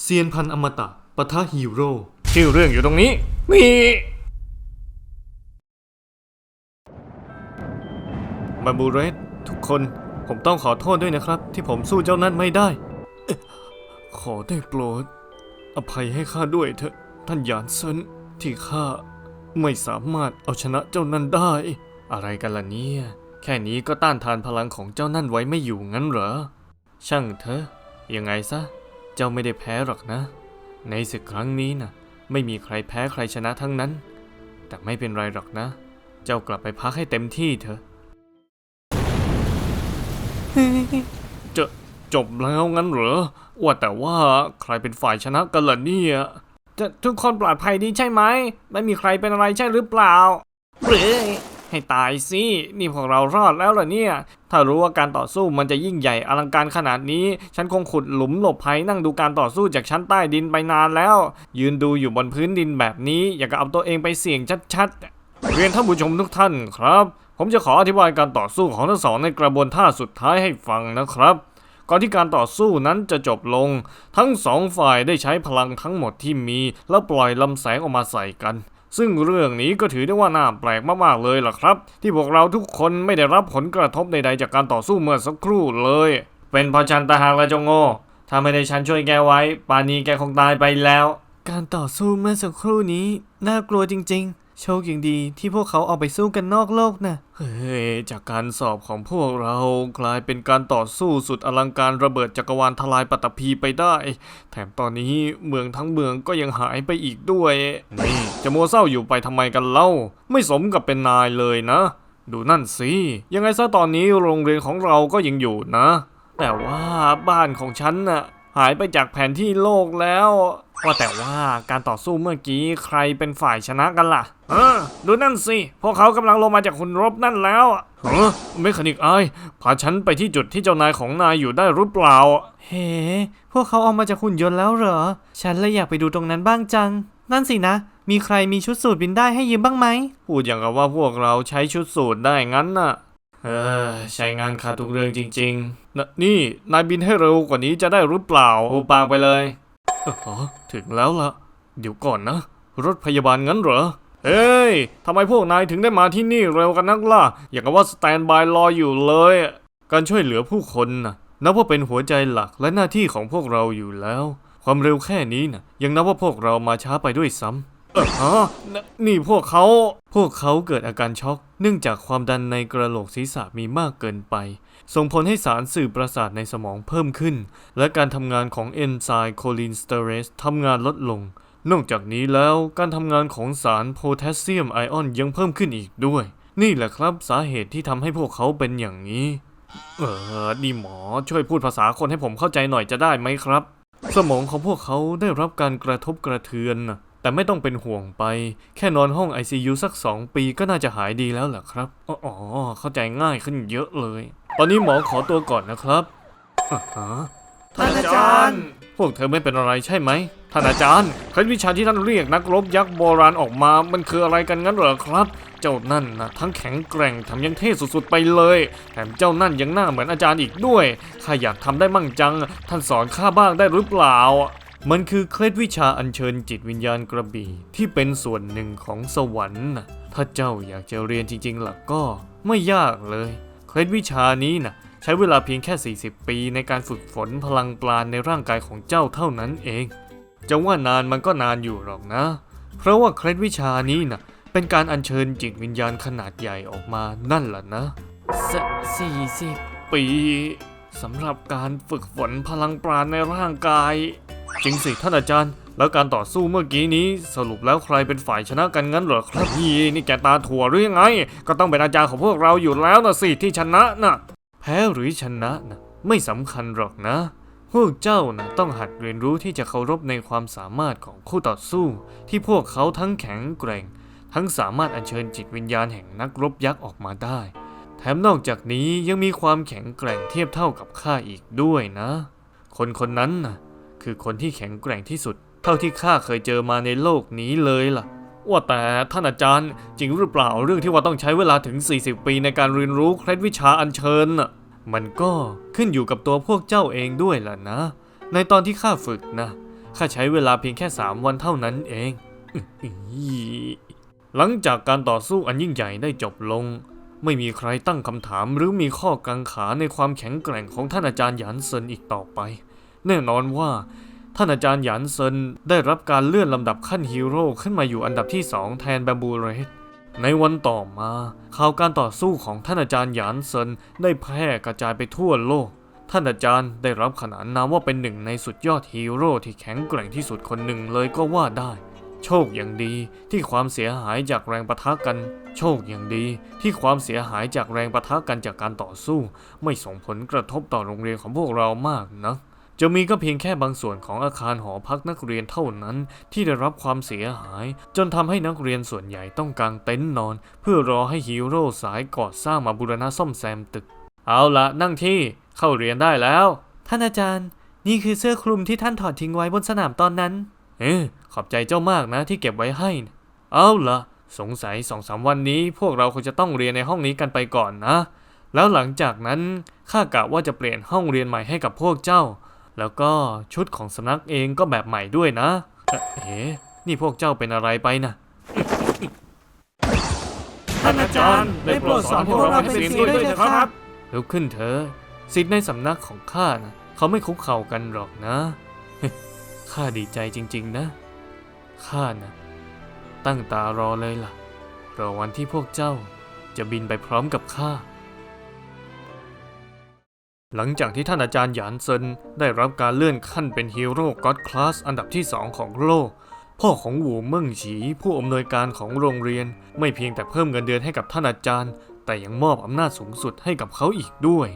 เซียนพันอมตะปะทะฮีโร่ชื่อเรื่องอยู่ตรงนี้นี่มาบูเรสทุกคนผมต้องขอโทษด้วยนะครับ ที่ผมสู้เจ้านั้นไม่ได้เอ๊ะขอได้โปรด อภัยให้ข้าด้วยเถอะ ท่านหยานเซินที่ข้าไม่สามารถเอาชนะเจ้านั้นได้ อะไรกันล่ะเนี่ย แค่นี้ก็ต้านทานพลังของเจ้านั่นไว้ไม่อยู่งั้นเหรอ ช่างเถอะ ยังไงซะ เจ้าไม่ได้แพ้หรอกนะ ในศึกครั้งนี้นะไม่มีใครแพ้ใครชนะทั้งนั้น แต่ไม่เป็นไรหรอกนะ เจ้ากลับไปพักให้เต็มที่เถอะจะจบแล้วงั้นเหรอว่าแต่ว่าใครเป็นฝ่ายชนะกันล่ะเนี่ยจะทุกคนปลอดภัยดีใช่ไหม ไม่มีใครเป็นอะไรใช่หรือเปล่าเฮ้ย ให้ตายสิ นี่พวกเรารอดแล้วเหรอเนี่ย ถ้ารู้ว่าการต่อสู้มันจะยิ่งใหญ่อลังการขนาดนี้ ฉันคงขุดหลุมหลบภัยนั่งดูการต่อสู้จากชั้นใต้ดินไปนานแล้ว ยืนดูอยู่บนพื้นดินแบบนี้ อยากจะเอาตัวเองไปเสี่ยงชัดๆ เรียนท่านผู้ชมทุกท่านครับ ผมจะขออธิบายการต่อสู้ของทั้งสองในกระบวนท่าสุดท้ายให้ฟังนะครับก่อนที่การต่อสู้นั้นจะจบลง ทั้งสองฝ่ายได้ใช้พลังทั้งหมดที่มี แล้วปล่อยลำแสงออกมาใส่กัน ซึ่งเรื่องนี้ก็ถือได้ว่าน่าแปลกมากๆเลยล่ะครับ ที่พวกเราทุกคนไม่ได้รับผลกระทบใดๆจากการต่อสู้เมื่อสักครู่เลย เป็นพอฉันตาหากและจงโง่ถ้าไม่ได้ฉันช่วยแกไว้ ป่านนี้แกคงตายไปแล้ว การต่อสู้เมื่อสักครู่นี้ น่ากลัวจริง ๆ โชคยังดีที่พวกเขาเอาไปสู้กันนอกโลกนะ เฮ้ย จากการสอบของพวกเรากลายเป็นการต่อสู้สุดอลังการระเบิดจักรวาลทลายปัตภีไปได้ แถมตอนนี้เมืองทั้งเมืองก็ยังหายไปอีกด้วย นี่จะมัวเศร้าอยู่ไปทำไมกันเล่า ไม่สมกับเป็นนายเลยนะ ดูนั่นสิ ยังไงซะตอนนี้โรงเรียนของเราก็ยังอยู่นะ แต่ว่าบ้านของฉันน่ะ หายไปจากแผนที่โลกแล้วว่าแต่ว่าการต่อสู้เมื่อกี้ใครเป็นฝ่ายชนะกันล่ะ เออ ดูนั่นสิ พวกเขากำลังลงมาจากหุ่นรบนั่นแล้วเฮ้อเมคานิกไอายพาฉันไปที่จุดที่เจ้านายของนายอยู่ได้หรือเปล่า เฮ้ พวกเขาเอามาจากหุ่นยนต์แล้วเหรอ ฉันเลยอยากไปดูตรงนั้นบ้างจัง นั่นสินะ มีใครมีชุดสูตรบินได้ให้ยืมบ้างไหม พูดอย่างกับว่าพวกเราใช้ชุดสูตรได้งั้นน่ะ เออใช้งานขาดทุกเรื่องจริงๆนะนี่นายบินให้เร็วกว่านี้จะได้หรือเปล่าหูปากไปเลยอ๋อถึงแล้วล่ะเดี๋ยวก่อนนะ รถพยาบาลงั้นเหรอเฮ้ยทำไมพวกนายถึงได้มาที่นี่เร็วกันนักล่ะ อย่างกับว่าสแตนบายรออยู่เลย การช่วยเหลือผู้คนนะนับว่าเป็นหัวใจหลักและหน้าที่ของพวกเราอยู่แล้ว ความเร็วแค่นี้นะยังนับว่าพวกเรามาช้าไปด้วยซ้ำเออ ฮะนนี่พวกเขา พวกเขาเกิดอาการช็อก เนื่องจากความดันในกระโหลกศีรษะมีมากเกินไป ส่งผลให้สารสื่อประสาทในสมองเพิ่มขึ้น และการทำงานของเอนไซม์โคลินสเตอเรสทำงานลดลง นอกจากนี้แล้วการทำงานของสารโพแทสเซียมไอออนยังเพิ่มขึ้นอีกด้วย นี่แหละครับสาเหตุที่ทำให้พวกเขาเป็นอย่างนี้ เออดีหมอช่วยพูดภาษาคนให้ผมเข้าใจหน่อยจะได้ไหมครับ สมองของพวกเขาได้รับการกระทบกระเทือนนะ แต่ไม่ต้องเป็นห่วงไป แค่นอนห้อง ICU สัก 2 ปีก็น่าจะหายดีแล้วแหละครับ อ๋ออเข้าใจง่ายขึ้นเยอะเลย ตอนนี้หมอขอตัวก่อนนะครับอ่าฮะท่านอาจารย์ พวกเธอไม่เป็นอะไรใช่ไหมท่านอาจารย์เคล็ดวิชาที่ท่านเรียกนักรบยักษ์โบราณออกมา มันคืออะไรกันงั้นเหรอครับ เจ้านั่นนะทั้งแข็งแกร่งแถมยังเท่สุดๆไปเลย แถมเจ้านั่นยังหน้าเหมือนอาจารย์อีกด้วยข้าอยากทำได้มั่งจัง ท่านสอนข้าบ้างได้หรือเปล่า มันคือเคล็ดวิชาอัญเชิญจิตวิญญาณกระบี่ที่เป็นส่วนหนึ่งของสวรรค์นะถ้าเจ้าอยากจะเรียนจริงๆล่ะก็ไม่ยากเลย เคล็ดวิชานี้นะใช้เวลาเพียงแค่ 40 ปีในการฝึกฝนพลังปราณในร่างกายของเจ้าเท่านั้นเอง จะว่านานมันก็นานอยู่หรอกนะ เพราะว่าเคล็ดวิชานี้นะเป็นการอัญเชิญจิตวิญญาณขนาดใหญ่ออกมานั่นแหละนะสี่สิบปีสำหรับการฝึกฝนพลังปราณในร่างกาย จริงสิท่านอาจารย์ แล้วการต่อสู้เมื่อกี้นี้สรุปแล้วใครเป็นฝ่ายชนะกันงั้นเหรอครับนี่นี่แกตาถั่วหรือยังไง ก็ต้องเป็นอาจารย์ของพวกเราอยู่แล้วนะสิที่ชนะนะแพ้หรือชนะนะไม่สำคัญหรอกนะ พวกเจ้านะต้องหัดเรียนรู้ที่จะเคารพในความสามารถของคู่ต่อสู้ ที่พวกเขาทั้งแข็งแกร่ง ทั้งสามารถอัญเชิญจิตวิญญาณแห่งนักรบยักษ์ออกมาได้ แถมนอกจากนี้ยังมีความแข็งแกร่งเทียบเท่ากับข้าอีกด้วยนะ คนคนนั้นนะ คือคนที่แข็งแกร่งที่สุด เท่าที่ข้าเคยเจอมาในโลกนี้เลยล่ะ ว่าแต่ท่านอาจารย์จริงหรือเปล่าเรื่องที่ว่าต้องใช้เวลาถึง 40 ปีในการเรียนรู้เคล็ดวิชาอัญเชิญน่ะมันก็ขึ้นอยู่กับตัวพวกเจ้าเองด้วยล่ะนะ ในตอนที่ข้าฝึกนะข้าใช้เวลาเพียงแค่ 3 วันเท่านั้นเองอื้อหือหลังจากการต่อสู้อันยิ่งใหญ่ได้จบลง ไม่มีใครตั้งคำถามหรือมีข้อกังขาในความแข็งแกร่งของท่านอาจารย์หยานเซินอีกต่อไป แน่นอนว่า ท่านอาจารย์หยานเซินได้รับการเลื่อนลำดับขั้นฮีโร่ขึ้นมาอยู่อันดับที่ 2 แทนแบมบูเรสในวันต่อมาข่าวการต่อสู้ของท่านอาจารย์หยานเซินได้แพร่กระจายไปทั่วโลก ท่านอาจารย์ได้รับขนานนามว่าเป็นหนึ่งในสุดยอดฮีโร่ที่แข็งแกร่งที่สุดคนหนึ่งเลยก็ว่าได้ โชคอย่างดีที่ความเสียหายจากแรงปะทะกัน โชคอย่างดีที่ความเสียหายจากแรงปะทะกันจากการต่อสู้ ไม่ส่งผลกระทบต่อโรงเรียนของพวกเรามากนะ จะมีก็เพียงแค่บางส่วนของอาคารหอพักนักเรียนเท่านั้นที่ได้รับความเสียหาย จนทำให้นักเรียนส่วนใหญ่ต้องกางเต็นท์นอน เพื่อรอให้ฮีโร่สายก่อสร้างมาบูรณะซ่อมแซมตึก เอาละนั่งที่เข้าเรียนได้แล้ว ท่านอาจารย์ นี่คือเสื้อคลุมที่ท่านถอดทิ้งไว้บนสนามตอนนั้น เออขอบใจเจ้ามากนะที่เก็บไว้ให้นะเอาละสงสัยสองสามวันนี้ พวกเราคงจะต้องเรียนในห้องนี้กันไปก่อนนะ แล้วหลังจากนั้นข้ากะว่าจะเปลี่ยนห้องเรียนใหม่ให้กับพวกเจ้า แล้วก็ชุดของสำนักเองก็แบบใหม่ด้วยนะเอ๊ะเอ๋นี่พวกเจ้าเป็นอะไรไปนะท่านอาจารย์ได้โปรดสอนพวกเราเป็นศิษย์ด้วยเถอะครับลุกขึ้นเถอะสิทธิ์ในสำนักของข้านะเขาไม่คุกเข่ากันหรอกนะข้าดีใจจริง ๆ นะข้านะตั้งตารอเลยล่ะรอวันที่พวกเจ้าจะบินไปพร้อมกับข้า หลังจากที่ท่านอาจารย์หยานเซินได้รับการเลื่อนขั้นเป็นฮีโร่ก็อดคลาสอันดับที่ 2 ของโลก พ่อของหวูเมิ่งฉี ผู้อำนวยการของโรงเรียน ไม่เพียงแต่เพิ่มเงินเดือนให้กับท่านอาจารย์ แต่ยังมอบอำนาจสูงสุดให้กับเขาอีกด้วย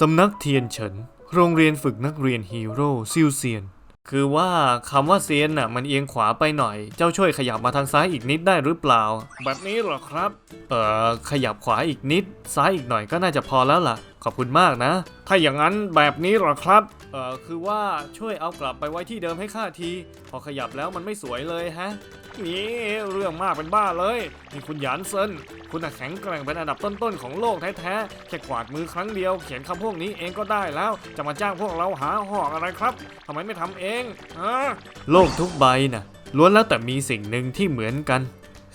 สำนักเทียนเฉิน โรงเรียนฝึกนักเรียนฮีโร่ซิวเซียน คือว่าคำว่าเซียนน่ะมันเอียงขวาไปหน่อย เจ้าช่วยขยับมาทางซ้ายอีกนิดได้หรือเปล่า แบบนี้หรอครับ เอ่อขยับขวาอีกนิด ซ้ายอีกหน่อยก็น่าจะพอแล้วล่ะขอบคุณมากนะ ถ้าอย่างนั้นแบบนี้หรอครับ เอ่อ คือว่าช่วยเอากลับไปไว้ที่เดิมให้ข้าที พอขยับแล้วมันไม่สวยเลยฮะ นี่เรื่องมากเป็นบ้าเลย นี่คุณหยานเซิน คุณแข็งแกร่งเป็นอันดับต้นๆของโลกแท้ๆ แค่กวาดมือครั้งเดียวเขียนคำพวกนี้เองก็ได้แล้ว จะมาจ้างพวกเราหาหอกอะไรครับทำไมไม่ทำเองฮะโลกทุกใบน่ะล้วนแล้วแต่มีสิ่งหนึ่งที่เหมือนกัน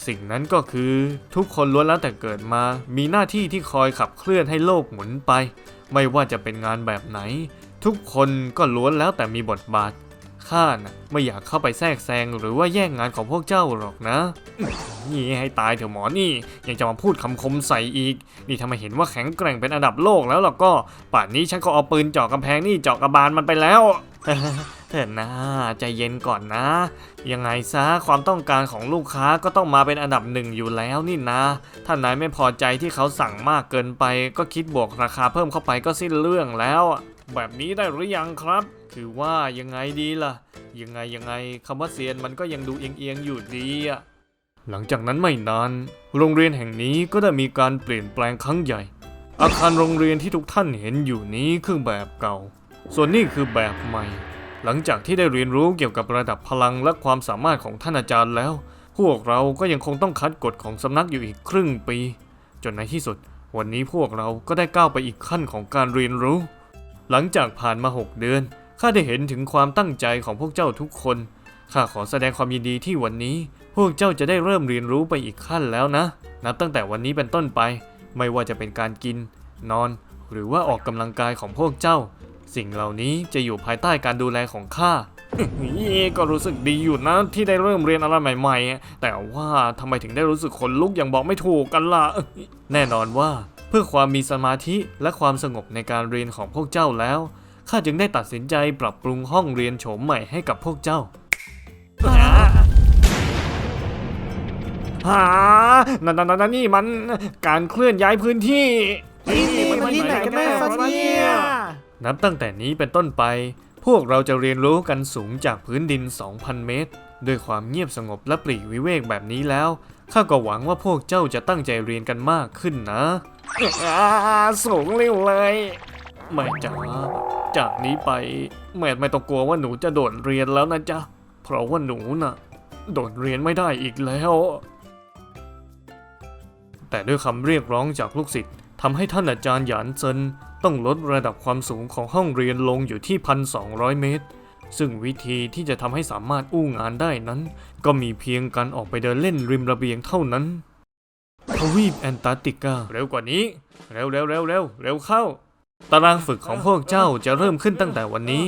สิ่งนั้นก็คือทุกคนล้วนแล้วแต่เกิดมา มีหน้าที่ที่คอยขับเคลื่อนให้โลกหมุนไป ไม่ว่าจะเป็นงานแบบไหน ทุกคนก็ล้วนแล้วแต่มีบทบาทข้าน่ะไม่อยากเข้าไปแทรกแซงหรือว่าแย่งงานของพวกเจ้าหรอกนะ นี่ให้ตายเถอะหมอนี่ ยังจะมาพูดคำคมใส่อีก นี่ทำไมเห็นว่าแข็งแกร่งเป็นอันดับโลกแล้วล่ะก็ ป่านนี้ฉันก็เอาปืนเจาะกำแพงนี่เจาะกระบาลมันไปแล้ว เถิดนะใจเย็นก่อนนะ ยังไงซะความต้องการของลูกค้าก็ต้องมาเป็นอันดับหนึ่งอยู่แล้วนี่นะ ถ้านายไม่พอใจที่เขาสั่งมากเกินไป ก็คิดบวกราคาเพิ่มเข้าไปก็สิ้นเรื่องแล้ว แบบนี้ได้หรือยังครับคือว่ายังไงดีล่ะ ยังไงยังไงคำว่าเซียนมันก็ยังดูเอียงๆอยู่ดีอะหลังจากนั้นไม่นานโรงเรียนแห่งนี้ก็ได้มีการเปลี่ยนแปลงครั้งใหญ่ อาคารโรงเรียนที่ทุกท่านเห็นอยู่นี้คือแบบเก่า ส่วนนี้คือแบบใหม่ หลังจากที่ได้เรียนรู้เกี่ยวกับระดับพลังและความสามารถของท่านอาจารย์แล้ว พวกเราก็ยังคงต้องคัดกฎของสำนักอยู่อีกครึ่งปี จนในที่สุด วันนี้พวกเราก็ได้ก้าวไปอีกขั้นของการเรียนรู้ หลังจากผ่านมา 6 เดือนข้าได้เห็นถึงความตั้งใจของพวกเจ้าทุกคนข้าขอแสดงความยินดีที่วันนี้ พวกเจ้าจะได้เริ่มเรียนรู้ไปอีกขั้นแล้วนะ นับตั้งแต่วันนี้เป็นต้นไป ไม่ว่าจะเป็นการกิน นอน หรือว่าออกกำลังกายของพวกเจ้า สิ่งเหล่านี้จะอยู่ภายใต้การดูแลของข้านี่ก็รู้สึกดีอยู่นะที่ได้เริ่มเรียนอะไรใหม่ ๆ แต่ว่าทำไมถึงได้รู้สึกขนลุกอย่างบอกไม่ถูกกันล่ะแน่นอนว่าเพื่อความมีสมาธิและความสงบในการเรียนของพวกเจ้าแล้วข้าจึงได้ตัดสินใจปรับปรุงห้องเรียนโฉมใหม่ให้กับพวกเจ้าหานั่นนั่นนี่มันการเคลื่อนย้ายพื้นที่นี่มันที่ไหนกันแน่ครับเนี่ย นับตั้งแต่นี้เป็นต้นไป พวกเราจะเรียนรู้กันสูงจากพื้นดิน 2,000 เมตร ด้วยความเงียบสงบและปลีกวิเวกแบบนี้แล้ว ข้าก็หวังว่าพวกเจ้าจะตั้งใจเรียนกันมากขึ้นนะอ่าสูงเร็วเลยแม่จ๋าจากนี้ไป แม่ไม่ต้องกลัวว่าหนูจะโดดเรียนแล้วนะจ๊ะ เพราะว่าหนูน่ะ โดดเรียนไม่ได้อีกแล้ว แต่ด้วยคำเรียกร้องจากลูกศิษย์ทำให้ท่านอาจารย์หยานเซิน ต้องลดระดับความสูงของห้องเรียนลงอยู่ที่ 1,200 เมตร ซึ่งวิธีที่จะทำให้สามารถอู้งานได้นั้น ก็มีเพียงการออกไปเดินเล่นริมระเบียงเท่านั้นทวีปแอนตาร์กติกาเร็วกว่านี้ เร็วเร็วเร็วเร็วเร็วเข้า ตารางฝึกของพวกเจ้าจะเริ่มขึ้นตั้งแต่วันนี้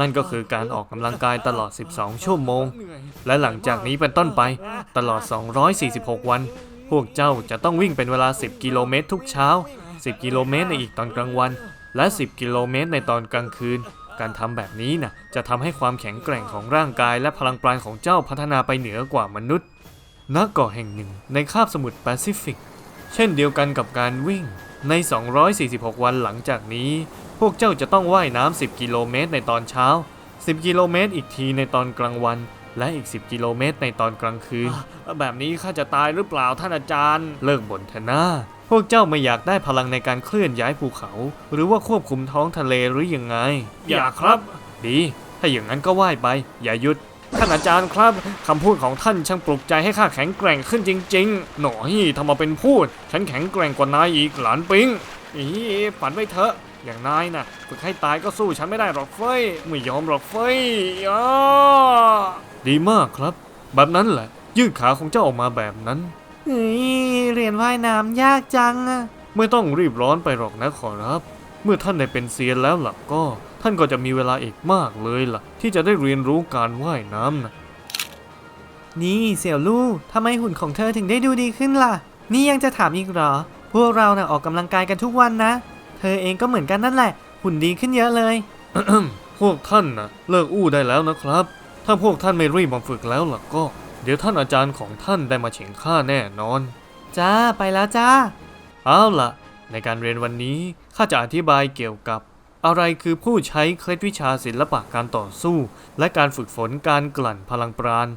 นั่นก็คือการออกกำลังกายตลอด 12 ชั่วโมง และหลังจากนี้เป็นต้นไปตลอด 246 วัน พวกเจ้าจะต้องวิ่งเป็นเวลา 10 กิโลเมตรทุกเช้า 10 กิโลเมตรในอีกตอนกลางวัน และ 10 กิโลเมตรในตอนกลางคืน การทำแบบนี้นะจะทำให้ความแข็งแกร่งของร่างกายและพลังปราณของเจ้าพัฒนาไปเหนือกว่ามนุษย์ณเกาะแห่งหนึ่งในคาบสมุทรแปซิฟิก เช่นเดียวกันกับการวิ่ง ใน 246 วันหลังจากนี้ พวกเจ้าจะต้องว่ายน้ำ10 กิโลเมตรในตอนเช้า 10 กิโลเมตรอีกทีในตอนกลางวัน และอีก 10 กิโลเมตรในตอนกลางคืน แบบนี้ข้าจะตายหรือเปล่าท่านอาจารย์ เลิกบ่นเถอะนะพ วกเจ้าไม่อยากได้พลังในการเคลื่อนย้ายภูเขา หรือว่าควบคุมท้องทะเลหรือยังไง อยากครับ ดี ถ้าอย่างนั้นก็ว่ายไป อย่าหยุด ท่านอาจารย์ครับคำพูดของท่านช่างปลุกใจให้ข้าแข็งแกร่งขึ้นจริง ๆ หน่อยทำมาเป็นพูด ฉันแข็งแกร่งกว่านายอีกหลานปิงอีฝันไม่เถอะอย่างนายน่ะฝึกให้ตายก็สู้ฉันไม่ได้หรอกเฟ้ยไม่ยอมหรอกเฟ้ยอ้าดีมากครับ แบบนั้นแหละ ยืดขาของเจ้าออกมาแบบนั้น เฮ้ยเรียนว่ายน้ำยากจังอะไม่ต้องรีบร้อนไปหรอกนะขอรับ เมื่อท่านได้เป็นเซียนแล้วล่ะก็ ท่านก็จะมีเวลาอีกมากเลยล่ะ ที่จะได้เรียนรู้การว่ายน้ำนะนี่เสี่ยวลู่ทำไมหุ่นของเธอถึงได้ดูดีขึ้นล่ะ นี่ยังจะถามอีกเหรอ พวกเราน่ะออกกำลังกายกันทุกวันนะ เธอเองก็เหมือนกันนั่นแหละ หุ่นดีขึ้นเยอะเลย พวกท่านนะเลิกอู้ได้แล้วนะครับ ถ้าพวกท่านไม่รีบมาฝึกแล้วล่ะก็ เดี๋ยวท่านอาจารย์ของท่านได้มาเฉ่งข้าแน่นอน จ้าไปแล้วจ้า เอาล่ะในการเรียนวันนี้ข้าจะอธิบายเกี่ยวกับ อะไรคือผู้ใช้เคล็ดวิชาศิลปะการต่อสู้ และการฝึกฝนการกลั่นพลังปราณ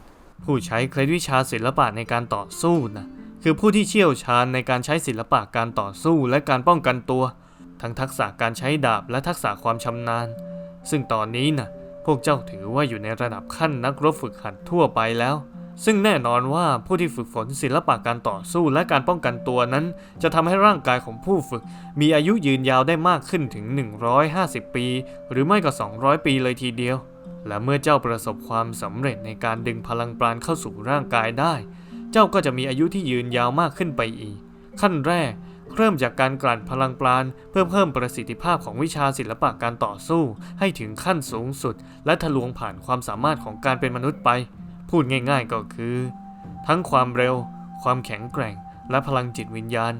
ผู้ใช้เคล็ดวิชาศิลปะในการต่อสู้นะคือผู้ที่เชี่ยวชาญในการใช้ศิลปะการต่อสู้และการป้องกันตัว ทั้งทักษะการใช้ดาบและทักษะความชำนาญ ซึ่งตอนนี้นะพวกเจ้าถือว่าอยู่ในระดับขั้นนักรบฝึกหัดทั่วไปแล้ว ซึ่งแน่นอนว่าผู้ที่ฝึกฝนศิลปะการต่อสู้และการป้องกันตัวนั้น จะทำให้ร่างกายของผู้ฝึก มีอายุยืนยาวได้มากขึ้นถึง 150 ปี หรือไม่ก็ 200 ปีเลยทีเดียว และเมื่อเจ้าประสบความสำเร็จในการดึงพลังปราณเข้าสู่ร่างกายได้ เจ้าก็จะมีอายุที่ยืนยาวมากขึ้นไปอีก ขั้นแรก เริ่มจากการกลั่นพลังปราณเพื่อเพิ่มประสิทธิภาพของวิชาศิลปะการต่อสู้ ให้ถึงขั้นสูงสุด และทะลวงผ่านความสามารถของการเป็นมนุษย์ไป พูดง่ายๆก็คือ ทั้งความเร็ว ความแข็งแกร่ง และพลังจิตวิญญาณ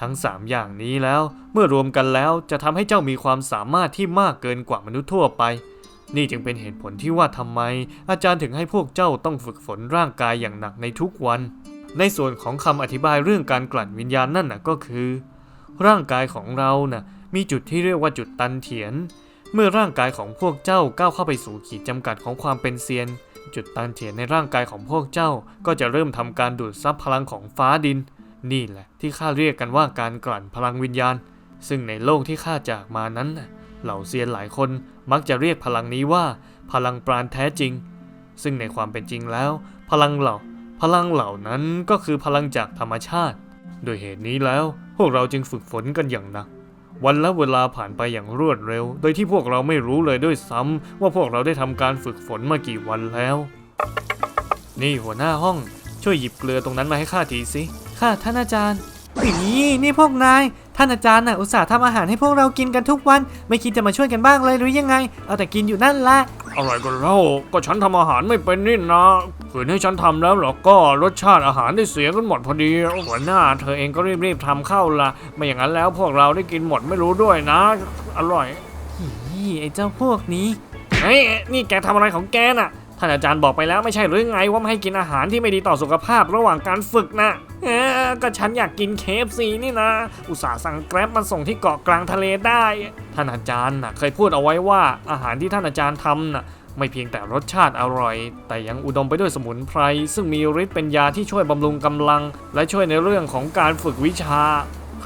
ทั้ง 3 อย่างนี้แล้วเมื่อรวมกันแล้วจะทำให้เจ้ามีความสามารถที่มากเกินกว่ามนุษย์ทั่วไป นี่จึงเป็นเหตุผลที่ว่าทำไม อาจารย์ถึงให้พวกเจ้าต้องฝึกฝนร่างกายอย่างหนักในทุกวัน ในส่วนของคำอธิบายเรื่องการกลั่นวิญญาณนั่นน่ะก็คือ ร่างกายของเราน่ะมีจุดที่เรียกว่าจุดตันเถียนเมื่อร่างกายของพวกเจ้าก้าวเข้าไปสู่ขีดจำกัดของความเป็นเซียน จุดตันเถียนในร่างกายของพวกเจ้าก็จะเริ่มทำการดูดซับพลังของฟ้าดิน นี่แหละที่ข้าเรียกกันว่าการกลั่นพลังวิญญาณ ซึ่งในโลกที่ข้าจากมานั้น เหล่าเซียนหลายคนมักจะเรียกพลังนี้ว่า พลังปราณแท้จริง ซึ่งในความเป็นจริงแล้ว พลังเหล่า พลังเหล่านั้นก็คือพลังจากธรรมชาติ โดยเหตุนี้แล้ว พวกเราจึงฝึกฝนกันอย่างหนัก วันและเวลาผ่านไปอย่างรวดเร็ว โดยที่พวกเราไม่รู้เลยด้วยซ้ำว่าพวกเราได้ทำการฝึกฝนมากี่วันแล้ว นี่หัวหน้าห้อง ช่วยหยิบเกลือตรงนั้นมาให้ข้าทีสิ ค่ะท่านอาจารย์นี่นี่พวกนาย ท่านอาจารย์น่ะอุตส่าห์ทำอาหารให้พวกเรากินกันทุกวัน ไม่คิดจะมาช่วยกันบ้างเลยหรือยังไง เอาแต่กินอยู่นั่นแหละ อะไรกันเล่าก็ฉันทำอาหารไม่เป็นนี่นะขืนให้ฉันทำแล้วหรอก็รสชาติอาหารได้เสียกันหมดพอดีหัวหน้า เธอเองก็รีบๆทำเข้าละไม่อย่างนั้นแล้วพวกเราได้กินหมดไม่รู้ด้วยนะ อร่อยนี่ไอ้เจ้าพวกนี้เฮ้ยนี่แกทำอะไรของแกน่ะท่านอาจารย์บอกไปแล้วไม่ใช่หรือไงว่าไม่ให้กินอาหารที่ไม่ดีต่อสุขภาพระหว่างการฝึกนะ เออก็ฉันอยากกินเคฟซีนี่นะ อุตส่าห์สั่งแกร็บมาส่งที่เกาะกลางทะเลได้ ท่านอาจารย์นะเคยพูดเอาไว้ว่าอาหารที่ท่านอาจารย์ทำน่ะไม่เพียงแต่รสชาติอร่อย แต่ยังอุดมไปด้วยสมุนไพร ซึ่งมีฤทธิ์เป็นยาที่ช่วยบำรุงกำลัง และช่วยในเรื่องของการฝึกวิชา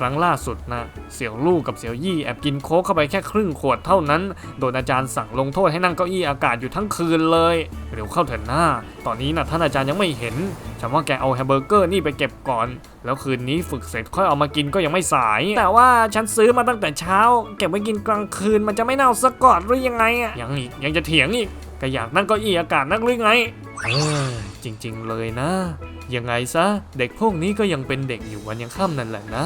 ครั้งล่าสุดนะ เสี่ยวลู่กับเสี่ยวยี่แอบกินโค้กเข้าไปแค่ครึ่งขวดเท่านั้น โดนอาจารย์สั่งลงโทษให้นั่งเก้าอี้อากาศอยู่ทั้งคืนเลย เร็วเข้าเถิดหน้า ตอนนี้นะท่านอาจารย์ยังไม่เห็น ฉันว่าแกเอาแฮมเบอร์เกอร์นี่ไปเก็บก่อน แล้วคืนนี้ฝึกเสร็จค่อยเอามากินก็ยังไม่สาย แต่ว่าฉันซื้อมาตั้งแต่เช้า เก็บไว้กินกลางคืนมันจะไม่เน่าซะก่อนหรือยังไงอะยังอีกยังจะเถียงอีกก็อยากนั่งเก้าอี้อากาศนักหรือไงเออจริง ๆ เลยนะ ยังไงซะ เด็กพวกนี้ก็ยังเป็นเด็กอยู่วันยังค่ำนั่นแหละนะ